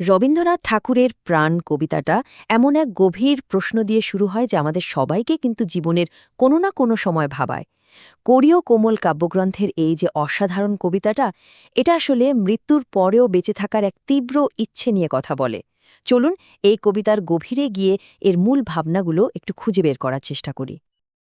রবীন্দ্রনাথ ঠাকুরের প্রাণ কবিতাটা এমন এক গভীর প্রশ্ন দিয়ে শুরু হয় যে আমাদের সবাইকে কিন্তু জীবনের কোনো না কোনো সময় ভাবায়। কোরীয় কোমল কাব্যগ্রন্থের এই যে অসাধারণ কবিতাটা, এটা আসলে মৃত্যুর পরেও বেঁচে থাকার এক তীব্র ইচ্ছে নিয়ে কথা বলে। চলুন এই কবিতার গভীরে গিয়ে এর মূল ভাবনাগুলো একটু খুঁজে বের করার চেষ্টা করি।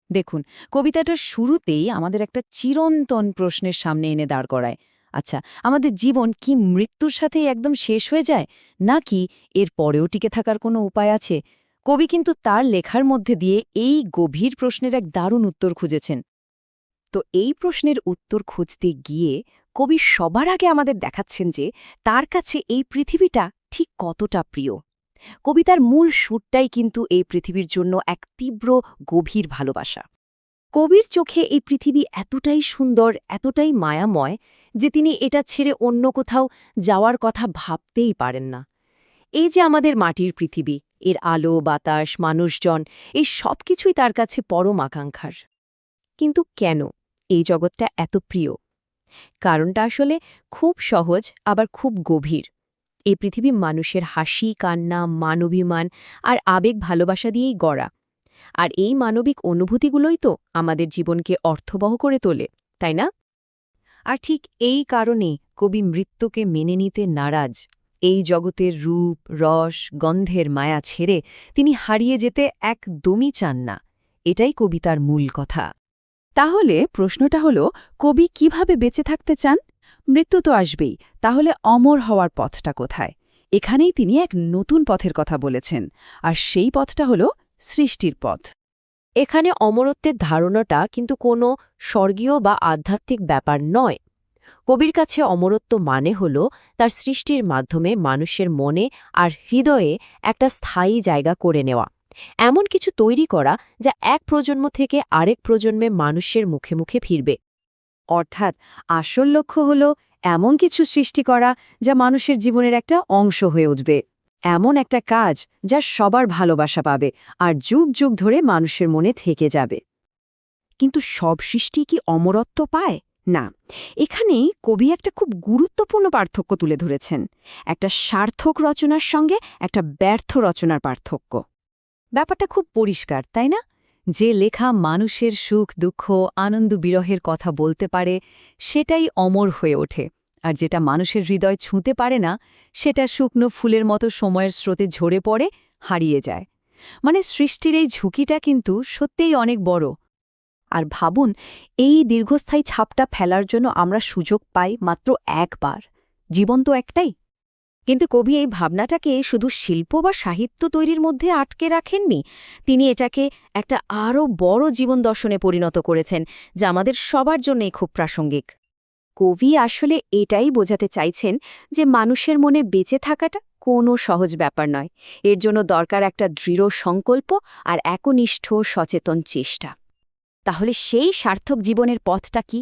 দেখুন, কবিতাটার শুরুতেই আমাদের একটা চিরন্তন প্রশ্নের সামনে এনে দাঁড় করায়। আচ্ছা আমাদের জীবন কি মৃত্যুর সাথেই একদম শেষ হয়ে যায়? নাকি এর পরেও টিকে থাকার কোনো উপায় আছে? কবি কিন্তু তার লেখার মধ্যে দিয়ে এই গভীর প্রশ্নের এক দারুণ উত্তর খুঁজেছেন। তো এই প্রশ্নের উত্তর খুঁজতে গিয়ে কবি সবার আগে আমাদের দেখাচ্ছেন যে তার কাছে এই পৃথিবীটা ঠিক কতটা প্রিয়। কবিতার মূল সুরটাই কিন্তু এই পৃথিবীর জন্য এক তীব্র, গভীর ভালোবাসা। কবির চোখে এই পৃথিবী এতটাই সুন্দর, এতটাই মায়াময় যে তিনি এটা ছেড়ে অন্য কোথাও যাওয়ার কথা ভাবতেই পারেন না। এই যে আমাদের মাটির পৃথিবী, এর আলো, বাতাস, মানুষজন, এই সব কিছুই তার কাছে পরম আকাঙ্ক্ষার। কিন্তু কেন এই জগৎটা এত প্রিয়? কারণটা আসলে খুব সহজ, আবার খুব গভীর। এই পৃথিবী মানুষের হাসি, কান্না মানবিমান আর আবেগ ভালোবাসা দিয়েই গড়া। আর এই মানবিক অনুভূতিগুলোই তো আমাদের জীবনকে অর্থবহ করে তোলে, তাই না? আর ঠিক এই কারণে কবি মৃত্যুকে মেনে নিতে নারাজ। এই জগতের রূপ, রস, গন্ধের মায়া ছেড়ে তিনি হারিয়ে যেতে একদমই চান না। এটাই কবিতার মূল কথা। তাহলে প্রশ্নটা হলো, কবি কীভাবে বেঁচে থাকতে চান? মৃত্যু তো আসবেই, তাহলে অমর হওয়ার পথটা কোথায়? এখানেই তিনি এক নতুন পথের কথা বলেছেন। আর সেই পথটা হল সৃষ্টির পথ। এখানে অমরত্বের ধারণাটা কিন্তু কোনো স্বর্গীয় বা আধ্যাত্মিক ব্যাপার নয়। কবির কাছে অমরত্ব মানে হল তার সৃষ্টির মাধ্যমে মানুষের মনে আর হৃদয়ে একটা স্থায়ী জায়গা করে নেওয়া। এমন কিছু তৈরি করা যা এক প্রজন্ম থেকে আরেক প্রজন্মে মানুষের মুখে মুখে ফিরবে। অর্থাৎ আসল লক্ষ্য হল এমন কিছু সৃষ্টি করা যা মানুষের জীবনের একটা অংশ হয়ে উঠবে। এমন একটা কাজ যা সবার ভালোবাসা পাবে আর যুগ যুগ ধরে মানুষের মনে থেকে যাবে। কিন্তু সব সৃষ্টি কি অমরত্ব পায়? না। এখানেই কবি একটা খুব গুরুত্বপূর্ণ পার্থক্য তুলে ধরেছেন। একটা সার্থক রচনার সঙ্গে একটা ব্যর্থ রচনার পার্থক্য। ব্যাপারটা খুব পরিষ্কার, তাই না? যে লেখা মানুষের সুখ, দুঃখ, আনন্দ, বিরহের কথা বলতে পারে, সেটাই অমর হয়ে ওঠে। আর যেটা মানুষের হৃদয় ছুঁতে পারে না, সেটা শুকনো ফুলের মতো সময়ের স্রোতে ঝরে পড়ে, হারিয়ে যায়। মানে সৃষ্টির এই ঝুঁকিটা কিন্তু সত্যিই অনেক বড়। আর ভাবুন, এই দীর্ঘস্থায়ী ছাপটা ফেলার জন্য আমরা সুযোগ পাই মাত্র একবার। জীবন তো একটাই। কিন্তু কবি এই ভাবনাটাকে শুধু শিল্প বা সাহিত্য তৈরির মধ্যে আটকে রাখেননি, তিনি এটাকে একটা আরও বড় জীবন দর্শনে পরিণত করেছেন, যা আমাদের সবার জন্যই খুব প্রাসঙ্গিক। কবি আসলে এটাই বোঝাতে চাইছেন যে মানুষের মনে বেঁচে থাকাটা কোনো সহজ ব্যাপার নয়। এর জন্য দরকার একটা দৃঢ় সংকল্প আর একনিষ্ঠ সচেতন চেষ্টা। তাহলে সেই সার্থক জীবনের পথটা কি?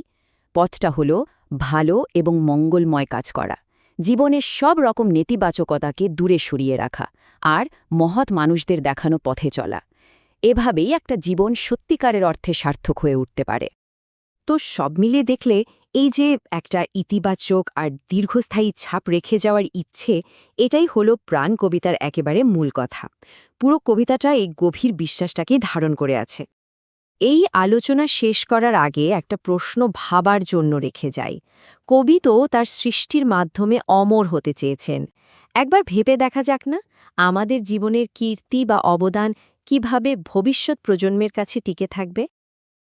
পথটা হল ভালো এবং মঙ্গলময় কাজ করা। জীবনের সব রকম নেতিবাচকতাকে দূরে সরিয়ে রাখা আর মহৎ মানুষদের দেখানো পথে চলা। এভাবেই একটা জীবন সত্যিকারের অর্থে সার্থক হয়ে উঠতে পারে। তো সব মিলে দেখলে এই যে একটা ইতিবাচক আর দীর্ঘস্থায়ী ছাপ রেখে যাওয়ার ইচ্ছে, এটাই হলো প্রাণ কবিতার একেবারে মূল কথা। পুরো কবিতাটা এই গভীর বিশ্বাসটাকেই ধারণ করে আছে। এই আলোচনা শেষ করার আগে একটা প্রশ্ন ভাবার জন্য রেখে যাই। কবি তো তার সৃষ্টির মাধ্যমে অমর হতে চেয়েছেন। একবার ভেবে দেখা যাক না, আমাদের জীবনের কীর্তি বা অবদান কীভাবে ভবিষ্যৎ প্রজন্মের কাছে টিকে থাকবে?